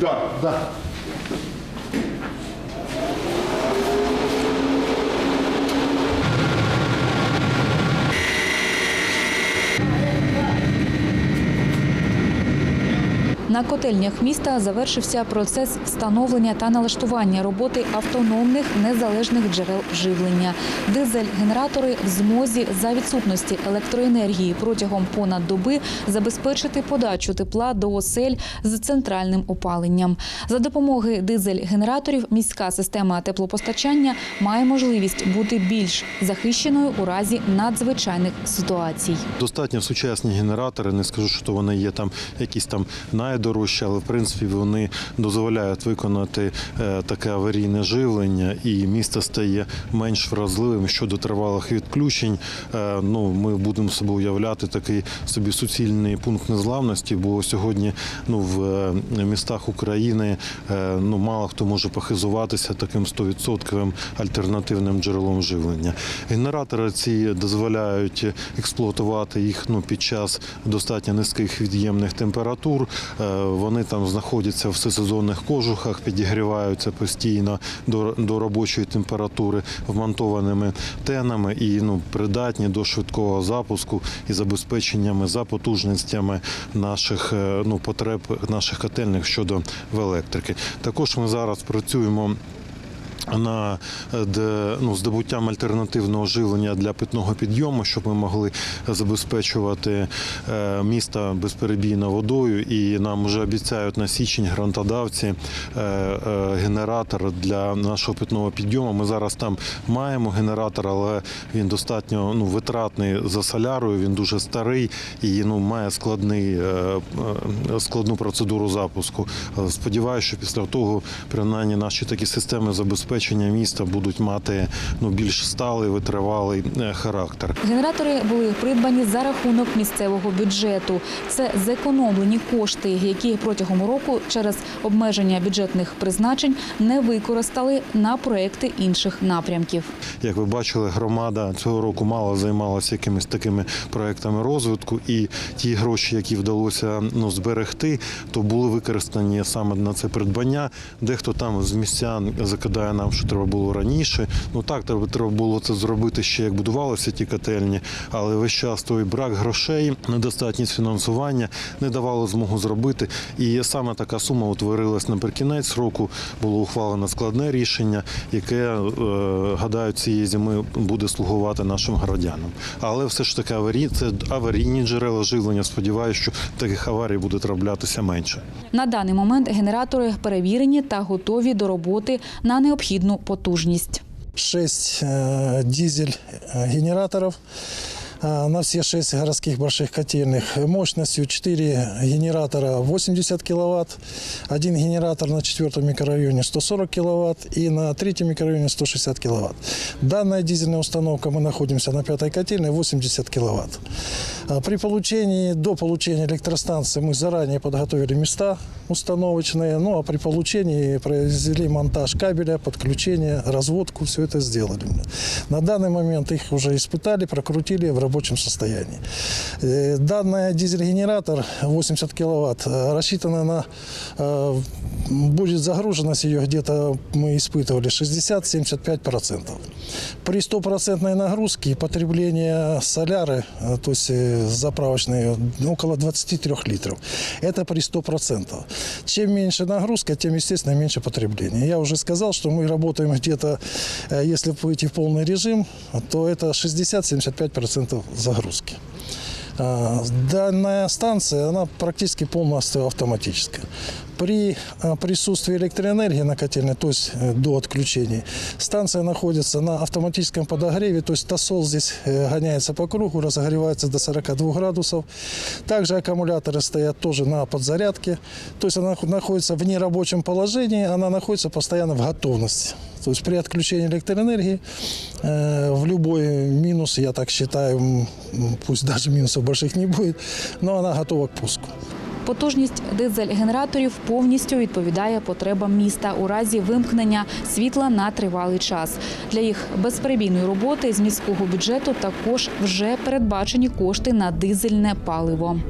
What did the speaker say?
Да? Да, На котельнях міста завершився процес встановлення та налаштування роботи автономних незалежних джерел живлення. Дизель-генератори в змозі за відсутності електроенергії протягом понад доби забезпечити подачу тепла до осель з центральним опаленням. За допомоги дизель-генераторів міська система теплопостачання має можливість бути більш захищеною у разі надзвичайних ситуацій. Достатньо сучасні генератори. Не скажу, що вони є там якісь там найдорожчі, але в принципі вони дозволяють виконати е, таке аварійне живлення, і місто стає менш вразливим щодо тривалих відключень. Е, ну ми будемо собі уявляти такий собі суцільний пункт незламності, бо сьогодні ну в е, містах України ну мало хто може похизуватися таким 100% альтернативним джерелом живлення. Генератори ці дозволяють експлуатувати їх ну під час достатньо низьких від'ємних температур. Вони там знаходяться в всесезонних кожухах, підігріваються постійно до, до робочої температури вмонтованими тенами і ну придатні до швидкого запуску і забезпеченнями за потужностями наших е, ну потреб наших котельних щодо в електрики. Також ми зараз працюємо на е, ну, здобуттям альтернативного живлення для питного підйому, щоб ми могли забезпечувати е, міста безперебійно водою. І нам вже обіцяють на січень грантодавці е, генератор для нашого питного підйому. Ми зараз там маємо генератор, але він достатньо ну, витратний за солярою. Він дуже старий і ну, має складний, складну процедуру запуску. Сподіваюся, що після того принаймні наші такі системи забезпечення міста будуть мати ну більш сталий витривалий е, характер. Генератори були придбані за рахунок місцевого бюджету. Це зекономлені кошти, які протягом року через обмеження бюджетних призначень не використали на проекти інших напрямків. Як ви бачили, громада цього року мало займалася якимись такими проектами розвитку, і ті гроші, які вдалося ну зберегти, то були використані саме на це придбання. Дехто там з містян закидає нам, що треба було раніше. Ну так, треба треба було це зробити ще як будувалися ті котельні, але весь час той брак грошей, недостатність фінансування не давало змогу зробити. І саме така сума утворилась наприкінець року. Було ухвалено складне рішення, яке е, гадаю цієї зими буде слугувати нашим городянам. Але все ж таки аварій, це аварійні джерела живлення. Сподіваюся, що таких аварій буде траплятися менше. На даний момент генератори перевірені та готові до роботи на необхідну потужність. 6 э, дизель-генераторов э, на все 6 городских больших котельных мощностью 4 генератора 80 киловатт, один генератор на четвертом микрорайоне 140 киловатт и на третьем микрорайоне 160 киловатт. Данная дизельная установка, мы находимся на пятой котельной, 80 киловатт. А При получении, до получения электростанции мы заранее подготовили места установочные, ну а при получении произвели монтаж кабеля, подключение, разводку, все это сделали. На данный момент их уже испытали, прокрутили в рабочем состоянии. Э, Данный дизель-генератор 80 киловатт э, рассчитана на э, будет загруженность ее где-то мы испытывали 60-75%. При стопроцентной нагрузке потребление соляры, э, то есть э, заправочные, около 23 литров. Это при 100%. Чем меньше нагрузка, тем, естественно, меньше потребление. Я уже сказал, что мы работаем где-то, э, если выйти в полный режим, то это 60-75% загрузки. А, Данная станция, она практически полностью автоматическая. При а, присутствии электроэнергии на котельной, то есть э, до отключения, станция находится на автоматическом подогреве, то есть тосол здесь э, гоняется по кругу, разогревается до 42 градусов. Также аккумуляторы стоят тоже на подзарядке, то есть она находится в нерабочем положении, она находится постоянно в готовности. То есть при отключении электроэнергии э, в любой минус, я так считаю, м, м, пусть даже минусов больших не будет, но она готова к пуску. Потужність дизель-генераторів повністю відповідає потребам міста у разі вимкнення світла на тривалий час. Для їх безперебійної роботи з міського бюджету також вже передбачені кошти на дизельне паливо.